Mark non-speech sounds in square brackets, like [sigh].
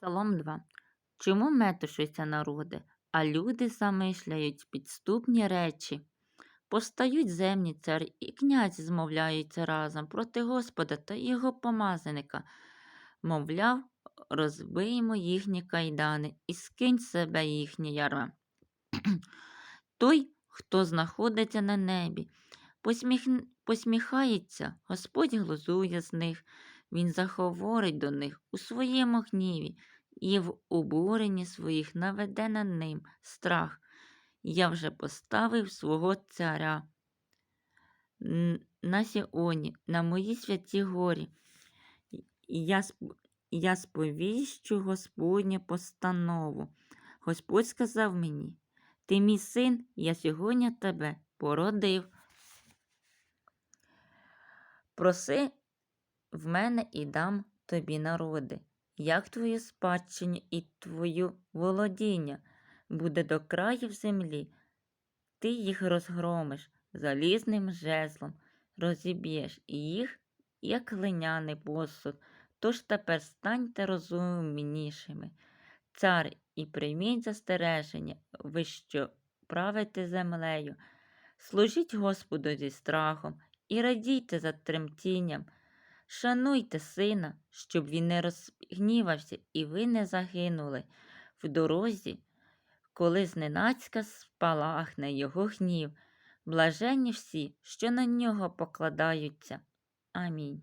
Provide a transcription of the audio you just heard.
Псалом 2. Чому метушуться народи, а люди замишляють підступні речі? Постають земні цар і князь змовляються разом проти Господа та його помазаника. Мовляв, розбиймо їхні кайдани і скинь себе їхні ярма. [clears throat] Той, хто знаходиться на небі, посміх... посміхається, Господь глузує з них, Він заховорить до них у своєму гніві і в обуренні своїх наведе на ним страх. Я вже поставив свого царя на Сіоні, на моїй святій горі. Я, я сповіщу Господнє постанову. Господь сказав мені, ти мій син, я сьогодні тебе породив. Проси в мене і дам тобі народи, як твою спадщину і твою володіння буде до країв землі. Ти їх розгромиш залізним жезлом, розіб'єш їх, як глиняний посуд. Тож тепер станьте розумнішими. Цар, і прийміть застереження, ви що правите землею. Служіть Господу зі страхом і радійте за тремтінням. Шануйте сина, щоб він не розгнівався і ви не загинули в дорозі, коли зненацька спалахне його гнів. Блаженні всі, що на нього покладаються. Амінь.